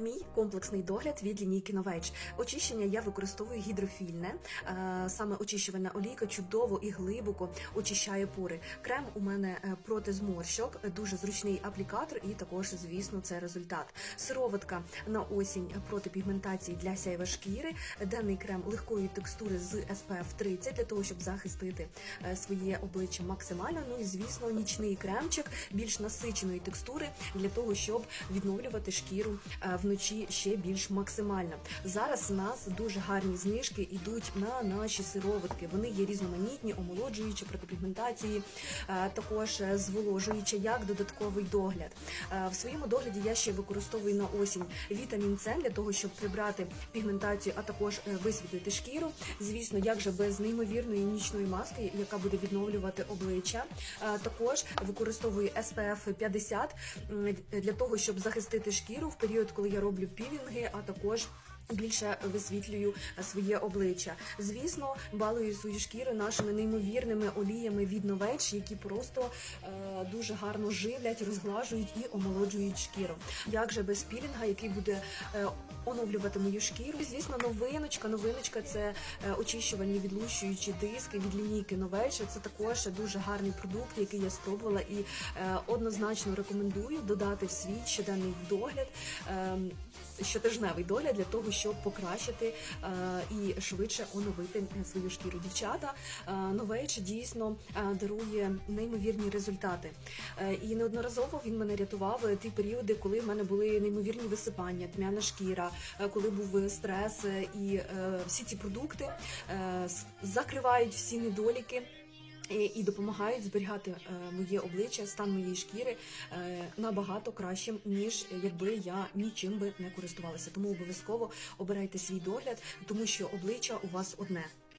Мій комплексний догляд від лінійки Novage. Очищення я використовую гідрофільне. Е, Саме очищувальна олійка чудово і глибоко очищає пори. Крем у мене е, проти зморщок, дуже зручний аплікатор, і також, звісно, це результат. Сироватка на осінь проти пігментації для сяйва шкіри. Даний крем легкої текстури з SPF 30 для того, щоб захистити е, своє обличчя максимально. Ну і звісно, нічний кремчик більш насиченої текстури для того, щоб відновлювати шкіру е, вночі ще більш максимально. Зараз у нас дуже гарні знижки йдуть на наші сироватки. Вони є різноманітні, омолоджуючі проти пігментації, е, також е, зволожуючі як додатковий догляд. Е, В своєму догляді я ще використовую на осінь вітамін С для того, щоб прибрати пігментацію, а також висвітлити шкіру. Звісно, як же без неймовірної нічної маски, яка буде відновлювати обличчя. Також використовую SPF 50 для того, щоб захистити шкіру в період, коли я роблю пілінги, а також Більше висвітлюю своє обличчя. Звісно, балую свою шкіру нашими неймовірними оліями від Novage, які просто е, дуже гарно живлять, розглажують і омолоджують шкіру. Як же без пілінга, який буде е, оновлювати мою шкіру? Звісно, новиночка. Новиночка це е, очищувальні відлущуючі диски від лінійки Novage. Це також дуже гарний продукт, який я спробувала і е, однозначно рекомендую додати в свій щоденний догляд. Е, щотижневий догляд для того, щоб покращити е, і швидше оновити свою шкіру. Дівчата е, Novage дійсно е, дарує неймовірні результати. І неодноразово він мене рятував ті періоди, коли в мене були неймовірні висипання, тьмяна шкіра, коли був стрес, і всі ці продукти закривають всі недоліки. І допомагають зберігати е, моє обличчя, стан моєї шкіри е, набагато кращим, ніж якби я нічим би не користувалася. Тому обов'язково обирайте свій догляд, тому що обличчя у вас одне.